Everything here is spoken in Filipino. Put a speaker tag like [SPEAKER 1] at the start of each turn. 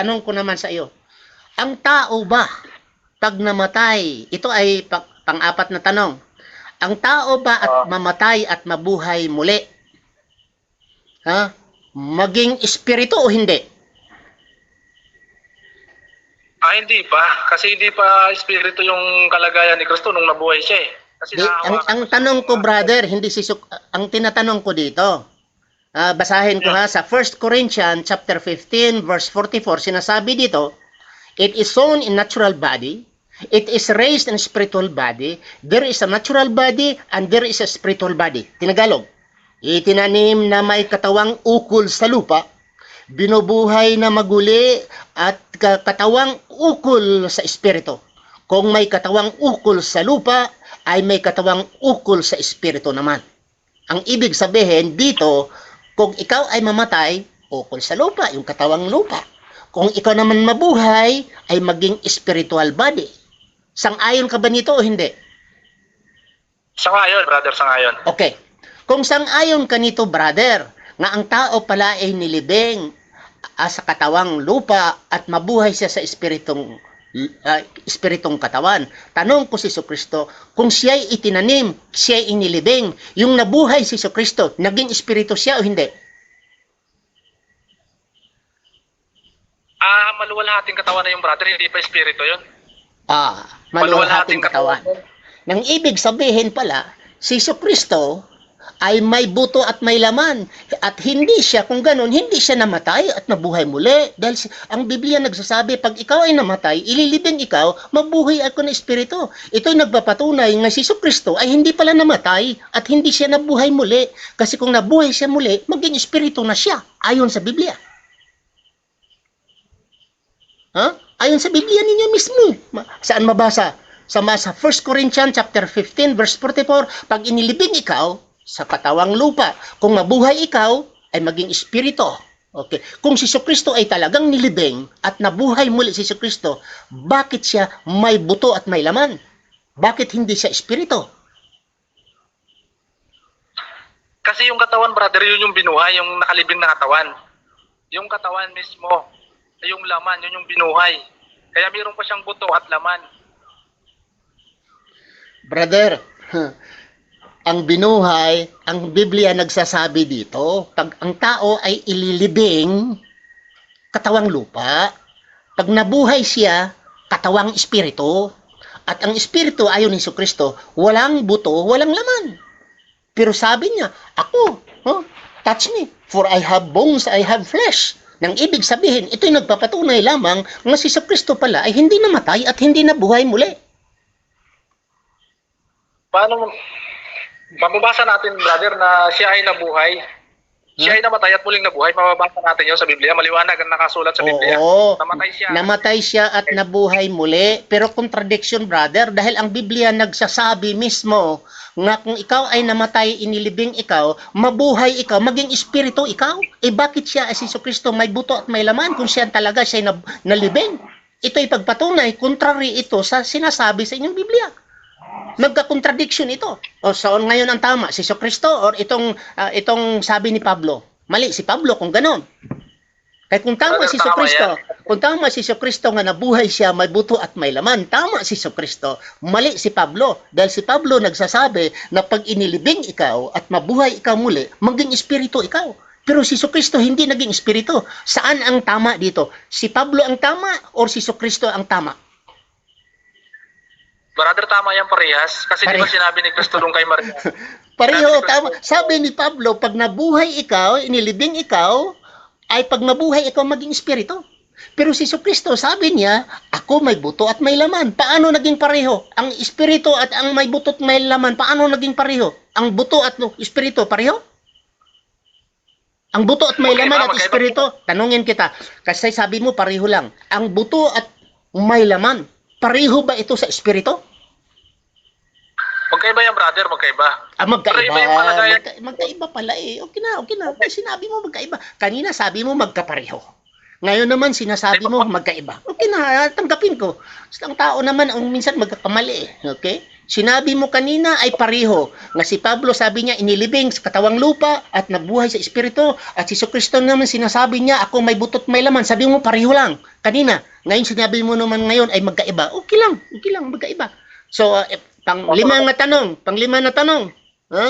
[SPEAKER 1] Tanong ko naman sa iyo, ang tao ba, pag namatay, ito ay pa- pang-apat na tanong, ang tao ba at
[SPEAKER 2] Ah.
[SPEAKER 1] mamatay at mabuhay muli? Ha? Maging espiritu o hindi?
[SPEAKER 2] Ah, hindi pa. Kasi hindi pa espiritu yung kalagayan ni Kristo nung nabuhay siya eh. Kasi
[SPEAKER 1] Di, ang, ang tanong ko, brother, hindi si Suk- ang tinatanong ko dito. Ah, basahin ko ha sa 1 Corinthians chapter 15 verse 44 sinasabi dito, it is sown in natural body, it is raised in spiritual body, there is a natural body and there is a spiritual body. Tinagalog. Itinanim na may katawang ukol sa lupa, binubuhay na maguli at ka- katawang ukol sa espiritu. Kung may katawang ukol sa lupa, ay may katawang ukol sa espiritu naman. Ang ibig sabihin dito, kung ikaw ay mamatay, ukol sa lupa, yung katawang lupa. Kung ikaw naman mabuhay, ay maging spiritual body. Sang-ayon ka ba nito o hindi?
[SPEAKER 2] Sangayon, brother, sangayon.
[SPEAKER 1] Okay. Kung sang-ayon ka nito, brother, nga ang tao pala ay nilibing ah, sa katawang lupa at mabuhay siya sa espiritong ah, espiritong katawan. Tanong ko si Kristo, kung siya ay itinanim, siya ay inilibing, yung nabuhay si Kristo, naging espiritu siya o hindi?
[SPEAKER 2] Ah, maluwalhating katawan na yung brother, hindi pa espiritu yun.
[SPEAKER 1] Ah, maluwalhating katawan. Nang ibig sabihin pala, si Kristo ay may buto at may laman. At hindi siya, kung ganun, hindi siya namatay at nabuhay muli. Dahil ang Biblia nagsasabi, pag ikaw ay namatay, ililibing ikaw, mabuhay ako ng Espiritu. Ito'y nagpapatunay nga si Kristo ay hindi pala namatay at hindi siya nabuhay muli. Kasi kung nabuhay siya muli, maging Espiritu na siya, ayon sa Biblia. Ha? Ayon sa Biblia ninyo mismo. Saan mabasa? Sa sa 1 Corinthians chapter 15 verse 44, pag inilibing ikaw sa katawang lupa, kung mabuhay ikaw ay maging espiritu. Okay. Kung si Kristo ay talagang nilibing at nabuhay muli si Kristo, bakit siya may buto at may laman? Bakit hindi siya espiritu?
[SPEAKER 2] Kasi yung katawan, brother, yun yung binuhay, yung nakalibing na katawan. Yung katawan mismo, yung laman, yun yung binuhay. Kaya mayroon pa siyang buto at laman.
[SPEAKER 1] Brother, ang binuhay, ang Biblia nagsasabi dito, pag ang tao ay ililibing, katawang lupa, pag nabuhay siya, katawang espiritu, at ang espiritu ayon ni Kristo, walang buto, walang laman. Pero sabi niya, ako, oh, touch me, for I have bones, I have flesh. Nang ibig sabihin, ito'y nagpapatunay lamang nga si Kristo pala ay hindi namatay at hindi nabuhay muli.
[SPEAKER 2] Paano, mababasa natin, brother, na siya ay nabuhay. Siya ay namatay at muling nabuhay. Mababasa natin yun sa Biblia. Maliwanag ang nakasulat sa Biblia.
[SPEAKER 1] Oo.
[SPEAKER 2] Namatay siya.
[SPEAKER 1] Namatay siya at nabuhay muli. Pero contradiction, brother, dahil ang Biblia nagsasabi mismo nga kung ikaw ay namatay, inilibing ikaw, mabuhay ikaw, maging espiritu ikaw. Eh bakit siya ay si Kristo may buto at may laman kung siya talaga siya ay nab- nalibing? Ito ay pagpatunay, contrary ito sa sinasabi sa inyong Biblia. Magka-contradiction ito. O saan ngayon ang tama? Si Kristo or itong ah, itong sabi ni Pablo? Mali si Pablo kung ganon. Kaya kung tama si Kristo, kung tama si Kristo nga nabuhay siya, may buto at may laman, tama si Kristo. Mali si Pablo. Dahil si Pablo nagsasabi na pag inilibing ikaw at mabuhay ikaw muli, maging espiritu ikaw. Pero si Kristo hindi naging espiritu. Saan ang tama dito? Si Pablo ang tama or si Kristo ang tama?
[SPEAKER 2] Brother, tama yan parehas. Kasi di ba
[SPEAKER 1] Pare-
[SPEAKER 2] sinabi ni Kristo nung kay Maria?
[SPEAKER 1] Pareho, tama. Sabi ni Pablo, pag nabuhay ikaw, inilibing ikaw, ay pag nabuhay ikaw maging espiritu. Pero si Kristo, sabi niya, ako may buto at may laman. Paano naging pareho? Ang espiritu at ang may buto at may laman, paano naging pareho? Ang buto at no, espiritu, pareho? Ang buto at may
[SPEAKER 2] Magkaiba,
[SPEAKER 1] laman at espiritu, tanungin kita. Kasi sabi mo, pareho lang. Ang buto at may laman, pareho ba ito sa espiritu?
[SPEAKER 2] Magkaiba yan, brother. Magkaiba.
[SPEAKER 1] Ah, magkaiba.
[SPEAKER 2] Pero iba yung kalagayan.
[SPEAKER 1] Magka, magkaiba pala eh. Okay na, okay na. Sinabi mo magkaiba. Kanina sabi mo magkapareho. Ngayon naman sinasabi mo magkaiba. Okay na, tanggapin ko. Ang tao naman ang minsan magkakamali eh. Okay? Sinabi mo kanina ay pareho. Nga si Pablo sabi niya inilibing sa katawang lupa at nabuhay sa espiritu. At si Kristo naman sinasabi niya ako may butot may laman. Sabi mo pareho lang. Kanina. Ngayon sinabi mo naman ngayon ay magkaiba. Okay lang. Okay lang magkaiba. So uh, pang lima na tanong, pang lima na tanong. Ha?